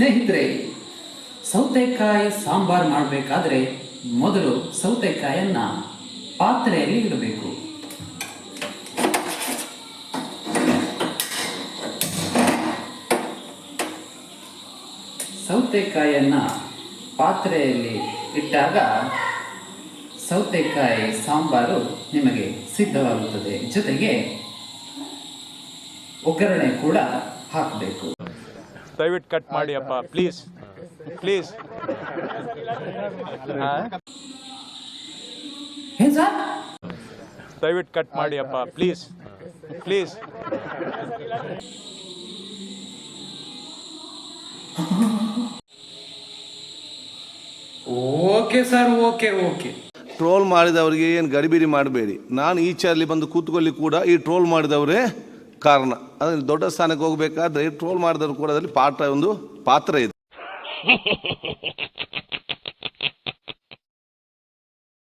ಸ್ನೇಹಿತರೆ, ಸೌತೆಕಾಯಿ ಸಾಂಬಾರ್ ಮಾಡಬೇಕಾದ್ರೆ ಮೊದಲು ಸೌತೆಕಾಯನ್ನ ಪಾತ್ರೆಯಲ್ಲಿ ಇಡಬೇಕು. ಸೌತೆಕಾಯನ್ನ ಪಾತ್ರೆಯಲ್ಲಿ ಇಟ್ಟಾಗ ಸೌತೆಕಾಯಿ ಸಾಂಬಾರು ನಿಮಗೆ ಸಿದ್ಧವಾಗುತ್ತದೆ. ಜೊತೆಗೆ ಒಗ್ಗರಣೆ ಕೂಡ ಹಾಕಬೇಕು. ದಯವಿಟ್ಟು ಕಟ್ ಮಾಡಿ ಅಪ್ಪ. ಪ್ಲೀಸ್ ಪ್ಲೀಸ್ ದಯವಿಟ್ಟು ಕಟ್ ಮಾಡಿ ಅಪ್ಪ. Please please okay sir okay okay. Troll ಮಾಡಿದವರಿಗೆ ಏನು ಗಡಿಬಿಡಿ ಮಾಡಬೇಡಿ. ನಾನು ಈ ಅಲ್ಲಿ ಬಂದು ಕೂತ್ಕೊಳ್ಳಿ ಕೂಡ ಈ ಟ್ರೋಲ್ ಮಾಡಿದವರೇ. ಕಾರಣ. ಅದ್ರಲ್ಲಿ ದೊಡ್ಡ ಸ್ಥಾನಕ್ಕೆ ಹೋಗಬೇಕಾದ್ರೆ ಟ್ರೋಲ್ ಮಾಡಿದ್ರು ಕೂಡ ಅದರಲ್ಲಿ ಪಾತ್ರ ಒಂದು ಪಾತ್ರ ಇದೆ.